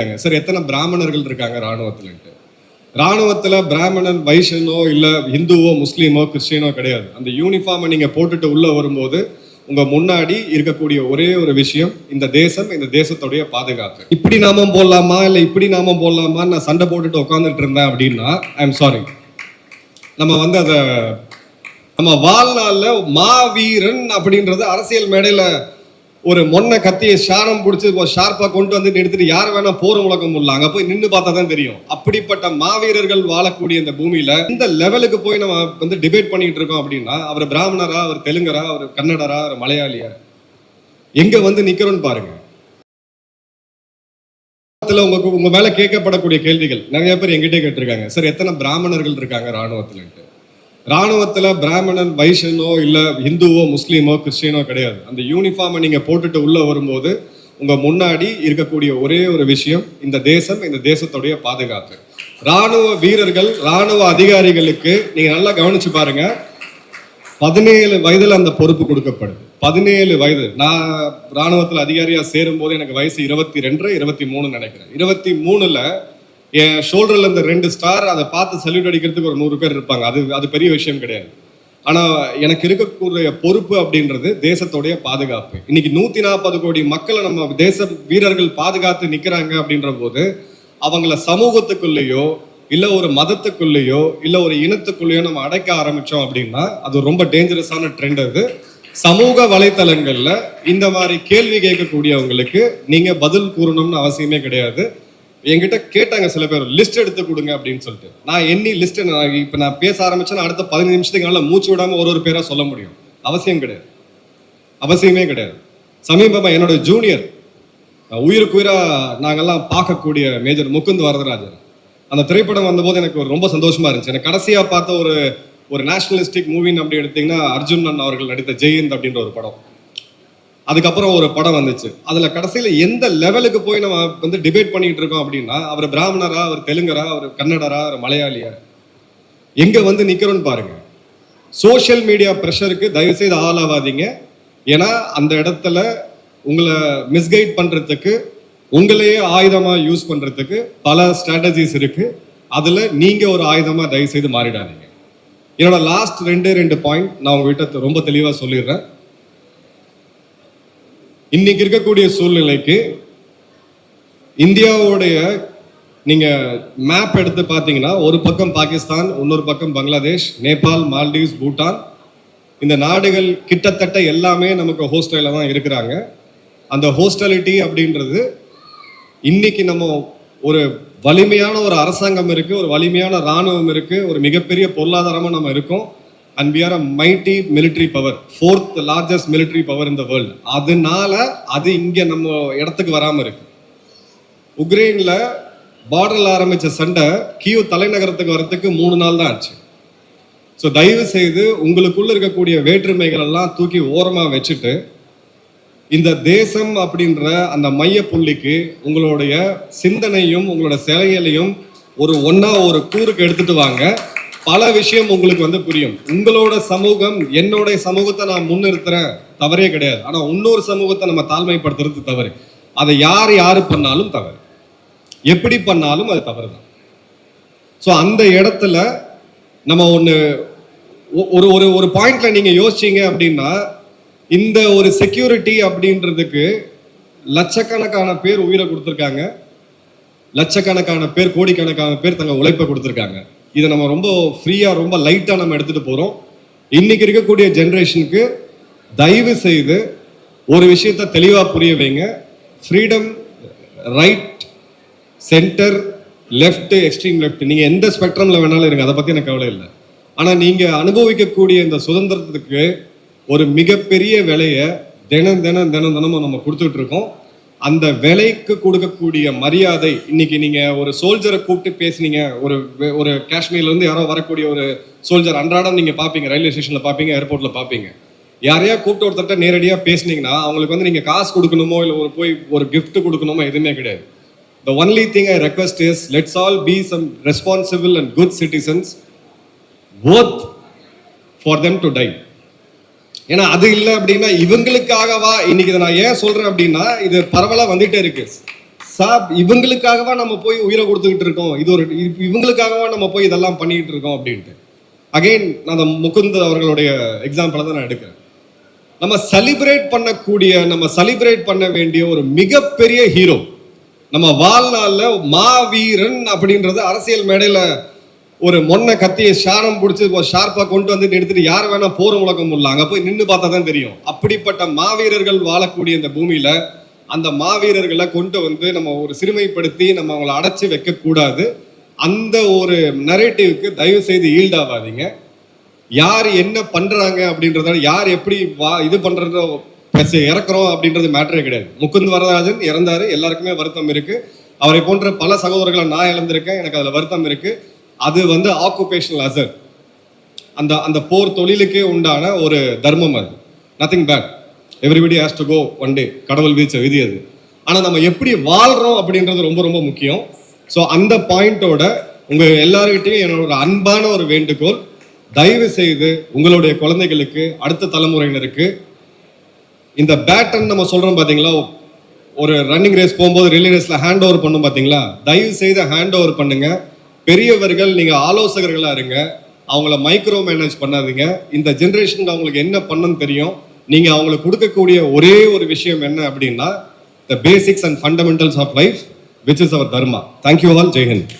Sir எத்தனை பிராமணர்கள் இருக்காங்க ராணுவத்துலன்ட்டு ராணுவத்துல பிராமணன் வைஷ்யனோ இல்ல இந்துவோ முஸ்லீமோ கிறிஸ்டியனோ கிடையாது. அந்த யூனிஃபார்மை நீங்கள் போட்டுட்டு உள்ளே வரும்போது உங்கள் முன்னாடி இருக்கக்கூடிய ஒரே ஒரு விஷயம் இந்த தேசம் இந்த தேசத்துடைய பாதுகாப்பு. இப்படி நாமம் போடலாமா? இல்லை இப்படி நாமம் போடலாமா நான் சண்டை போட்டுட்டு உட்காந்துட்டு இருந்தேன் அப்படின்னா ஐ எம் சாரி நம்ம வந்து அதை நம்ம வாழ்நாளில் மாவீரன் அப்படின்றது அரசியல் மேடையில் ஒரு மொன்ன கத்தியை ஷாரம் பிடிச்சி ஷார்ப்பாக கொண்டு வந்து எடுத்துட்டு யார் வேணா போர் முழக்கம் முடியல அங்கே போய் நின்று பார்த்தா தான் தெரியும். அப்படிப்பட்ட மாவீரர்கள் வாழக்கூடிய இந்த பூமியில இந்த லெவலுக்கு போய் நம்ம வந்து டிபேட் பண்ணிட்டு இருக்கோம் அப்படின்னா அவர் பிராமணரா அவர் தெலுங்கரா அவர் கன்னடரா அவர் மலையாளியா? எங்க வந்து நிக்கிறோம்னு பாருங்க. ராணுவத்துல உங்க உங்க மேல கேட்கப்படக்கூடிய கேள்விகள் நிறைய பேர் எங்கிட்டே கேட்டிருக்காங்க. சார் எத்தனை பிராமணர்கள் இருக்காங்க ராணுவத்துலன்ட்டு ராணுவத்துல பிராமணன் வைஷனோ இல்ல இந்துவோ முஸ்லீமோ கிறிஸ்டியனோ கிடையாது. அந்த யூனிஃபார்மை நீங்க போட்டுட்டு உள்ள வரும்போது உங்க முன்னாடி இருக்கக்கூடிய ஒரே ஒரு விஷயம் இந்த தேசம் இந்த தேசத்துடைய பாதுகாப்பு. ராணுவ வீரர்கள் ராணுவ அதிகாரிகளுக்கு நீங்க நல்லா கவனிச்சு பாருங்க. பதினேழு வயதுல அந்த பொறுப்பு கொடுக்கப்படுது. பதினேழு வயது. நான் ராணுவத்தில் அதிகாரியா சேரும் போது எனக்கு வயசு இருபத்தி ரெண்டு இருபத்தி மூணு நினைக்கிறேன். இருபத்தி மூணுல என் ஷோல்டரில் இந்த ரெண்டு ஸ்டார் அதை பார்த்து சல்யூட் அடிக்கிறதுக்கு ஒரு நூறு பேர் இருப்பாங்க. அது அது பெரிய விஷயம் கிடையாது. ஆனால் எனக்கு இருக்கக்கூடிய பொறுப்பு அப்படின்றது தேசத்துடைய பாதுகாப்பு. இன்னைக்கு நூற்றி நாற்பது கோடி மக்களை நம்ம தேச வீரர்கள் பாதுகாத்து நிற்கிறாங்க அப்படின்ற போது அவங்கள சமூகத்துக்குள்ளேயோ இல்லை ஒரு மதத்துக்குள்ளேயோ இல்லை ஒரு இனத்துக்குள்ளேயோ நம்ம அடைக்க ஆரம்பித்தோம் அப்படின்னா அது ரொம்ப டேஞ்சரஸான ட்ரெண்ட் அது. சமூக வலைத்தளங்களில் இந்த மாதிரி கேள்வி கேட்கக்கூடியவங்களுக்கு நீங்கள் பதில் கூறணும்னு அவசியமே கிடையாது. என்கிட்ட கேட்டாங்க சில பேர் லிஸ்ட் எடுத்து கொடுங்க அப்படின்னு சொல்லிட்டு. நான் எண்ணி லிஸ்ட் இப்போ நான் பேச ஆரம்பிச்சேன்னா அடுத்த பதினஞ்சு நிமிஷத்துக்கு நல்லா மூச்சு விடாம ஒரு ஒரு பேரா சொல்ல முடியும். அவசியம் கிடையாது. அவசியமே கிடையாது. சமீபமா என்னோட ஜூனியர் உயிருக்கு உயிரா நாங்கெல்லாம் பார்க்கக்கூடிய மேஜர் முகுந்த் வரதராஜன். அந்த திரைப்படம் வந்தபோது எனக்கு ஒரு ரொம்ப சந்தோஷமா இருந்துச்சு. எனக்கு கடைசியா பார்த்த ஒரு ஒரு நேஷனலிஸ்டிக் மூவின்னு அப்படி எடுத்தீங்கன்னா அர்ஜுன் அண்ணன் அவர்கள் நடித்த ஜெயந்த் அப்படின்ற ஒரு படம். அதுக்கப்புறம் ஒரு படம் வந்துச்சு. அதுல கடைசியில எந்த லெவலுக்கு போய் நம்ம வந்து டிபேட் பண்ணிட்டு இருக்கோம் அப்படின்னா அவர் பிராமணரா அவர் தெலுங்கரா அவர் கன்னடரா அவர் மலையாளியா? எங்க வந்து நிக்கிறோம்னு பாருங்க. சோஷியல் மீடியா ப்ரெஷருக்கு தயவு செய்து ஆளாவாதீங்க ஏன்னா அந்த இடத்துல உங்களை மிஸ்கைட் பண்றதுக்கு உங்களையே ஆயுதமா யூஸ் பண்றதுக்கு பல ஸ்ட்ராட்டஜிஸ் இருக்கு. அதுல நீங்க ஒரு ஆயுதமா தயவு செய்து மாறிடாதீங்க. என்னோட லாஸ்ட் ரெண்டே ரெண்டு பாயிண்ட் நான் உங்ககிட்ட ரொம்ப தெளிவா சொல்லிடுறேன். இன்னைக்கு இருக்கக்கூடிய சூழ்நிலைக்கு இந்தியாவுடைய நீங்க மேப் எடுத்து பார்த்தீங்கன்னா ஒரு பக்கம் பாகிஸ்தான் இன்னொரு பக்கம் பங்களாதேஷ் நேபாள் மால்டீவ்ஸ் பூட்டான். இந்த நாடுகள் கிட்டத்தட்ட எல்லாமே நமக்கு ஹோஸ்டலில் தான் இருக்கிறாங்க. அந்த ஹோஸ்டலிட்டி அப்படின்றது இன்னைக்கு நம்ம ஒரு வலிமையான ஒரு அரசாங்கம் இருக்கு ஒரு வலிமையான ராணுவம் இருக்கு ஒரு மிகப்பெரிய பொருளாதாரமா நம்ம இருக்கோம். And we are a mighty military power fourth largest military power இந்த வேர்ல்டு அதனால அது இங்கே நம்ம இடத்துக்கு வராமல் இருக்கு. உக்ரைனில் பார்டரில் ஆரம்பித்த சண்டை கியூ தலைநகரத்துக்கு வரத்துக்கு மூணு நாள் தான் ஆச்சு. ஸோ தயவு செய்து உங்களுக்குள்ள இருக்கக்கூடிய வேற்றுமைகள் எல்லாம் தூக்கி ஓரமாக வச்சுட்டு இந்த தேசம் அப்படின்ற அந்த மைய புள்ளிக்கு உங்களுடைய சிந்தனையும் உங்களோட சிலைகளையும் ஒரு ஒன்றா ஒரு கூறுக்கு எடுத்துட்டு வாங்க. பல விஷயம் உங்களுக்கு வந்து புரியும். உங்களோட சமூகம் என்னோட சமூகத்தை நான் முன்னிறுத்துறேன் தவறே கிடையாது. ஆனா இன்னொரு சமூகத்தை நம்ம தாழ்மைப்படுத்துறது தவறு. அதை யார் யாரு பண்ணாலும் தவறு. எப்படி பண்ணாலும் அது தவறு தான் ஸோ அந்த இடத்துல நம்ம ஒன்று ஒரு ஒரு ஒரு பாயிண்ட்ல நீங்க யோசிச்சீங்க அப்படின்னா இந்த ஒரு செக்யூரிட்டி அப்படின்றதுக்கு லட்சக்கணக்கான பேர் உயிரை கொடுத்துருக்காங்க. லட்சக்கணக்கான பேர் கோடிக்கணக்கான பேர் தங்க உழைப்பை கொடுத்துருக்காங்க. இதை நம்ம ரொம்ப ஃப்ரீயாக ரொம்ப லைட்டாக நம்ம எடுத்துகிட்டு போகிறோம் இன்னைக்கு இருக்கக்கூடிய ஜென்ரேஷனுக்கு தயவு செய்து ஒரு விஷயத்த தெளிவாக புரிய வைங்க. Freedom right centre left extreme left நீங்கள் எந்த ஸ்பெக்ட்ரமில் வேணாலும் இருங்க. அதை பற்றி எனக்கு கவலை இல்லை. ஆனால் நீங்கள் அனுபவிக்கக்கூடிய இந்த சுதந்திரத்துக்கு ஒரு மிகப்பெரிய விலையை தினம் தினம் தினம் தினமும் நம்ம கொடுத்துட்ருக்கோம் இருக்கோம். அந்த விலைக்கு கொடுக்கக்கூடிய மரியாதை இன்னைக்கு நீங்க ஒரு சோல்ஜரை கூப்பிட்டு பேசுனீங்க ஒரு ஒரு காஷ்மீர்ல இருந்து யாரோ வரக்கூடிய ஒரு சோல்ஜர் அன்றாடம் நீங்க பாப்பீங்க ரயில்வே ஸ்டேஷன்ல பாப்பீங்க ஏர்போர்ட்ல பாப்பீங்க. யாரையா கூப்பிட்டு ஒருத்தர்ட்ட நேரடியா பேசுனீங்கன்னா அவங்களுக்கு வந்து நீங்க காசு கொடுக்கணுமோ இல்ல ஒரு போய் ஒரு கிஃப்ட் கொடுக்கணுமோ எதுவுமே கிடையாது. The only thing I request is let's all be some responsible and good citizens worth for them to die. ஏன்னா அது இல்லை அப்படின்னா இவங்களுக்காகவா? இன்னைக்கு இதை நான் ஏன் சொல்றேன் அப்படின்னா இது பரவலா வந்துட்டே இருக்கு. சாப் இவங்களுக்காகவா நம்ம போய் உயிரை கொடுத்துக்கிட்டு இருக்கோம். இது ஒரு இவங்களுக்காகவா நம்ம போய் இதெல்லாம் பண்ணிக்கிட்டு இருக்கோம் அப்படின்ட்டு. அகைன் நான் அந்த முகுந்த் அவர்களுடைய எக்ஸாம்பிளை தான் நான் எடுக்கிறேன். நம்ம செலிப்ரேட் பண்ணக்கூடிய நம்ம செலிப்ரேட் பண்ண வேண்டிய ஒரு மிகப்பெரிய ஹீரோ நம்ம வாழ்நாளில் மாவீரன் அப்படின்றது அரசியல் மேடையில் ஒரு மொன்ன கத்தியை ஷானம் பிடிச்சி ஷார்ப்பாக கொண்டு வந்து எடுத்துட்டு யார் வேணா போர் முழக்கம் முடியல அங்கே போய் நின்று பார்த்தா தான் தெரியும். அப்படிப்பட்ட மாவீரர்கள் வாழக்கூடிய இந்த பூமியில அந்த மாவீரர்களை கொண்டு வந்து நம்ம ஒரு சிறுமைப்படுத்தி நம்ம அவங்கள அடைச்சி வைக்கக்கூடாது அந்த ஒரு நரேட்டிவ்க்கு தயவு செய்து ஈல்டாகாதீங்க. யார் என்ன பண்ணுறாங்க அப்படின்றத யார் எப்படி வா இது பண்ணுறதோ பேச இறக்குறோம் அப்படின்றது மேட்டரே கிடையாது. முகுந்த் வரதராஜன் இறந்தாரு. எல்லாருக்குமே வருத்தம் இருக்குது அவரை போன்ற பல சகோதரர்களை நான் இழந்திருக்கேன். எனக்கு அதில் வருத்தம் இருக்குது அது வந்து ஆக்குபேஷனல் அசர் அந்த அந்த போர் தொழிலுக்கே உண்டான ஒரு தர்மம் அது. Nothing bad everybody has to go one day கடவுள் வீச்ச விதி அது ஆனால் நம்ம எப்படி வாழ்கிறோம் அப்படின்றது ரொம்ப ரொம்ப முக்கியம். ஸோ அந்த பாயிண்டோட உங்கள் எல்லாருக்கிட்டையும் என்னோட அன்பான ஒரு வேண்டுகோள். தயவு செய்து உங்களுடைய குழந்தைகளுக்கு அடுத்த தலைமுறையினருக்கு இந்த பேட்டன் நம்ம சொல்கிறோம் பார்த்தீங்களா ஒரு ரன்னிங் ரேஸ் போகும்போது ரிலே ரேஸில் ஹேண்ட் ஓவர் பண்ணும் பார்த்தீங்களா தயவு செய்து ஹேண்ட் ஓவர் பண்ணுங்கள் பெரியவர்கள் நீங்க ஆலோசகர்களா இருங்க. அவங்கள மைக்ரோ மேனேஜ் பண்ணாதீங்க. இந்த ஜென்ரேஷனுக்கு அவங்களுக்கு என்ன பண்ணணும்னு தெரியும். நீங்க அவங்களுக்கு கொடுக்கக்கூடிய ஒரே ஒரு விஷயம் என்ன அப்படின்னா த basics and fundamentals of life which is our Dharma thank you all Jai Hind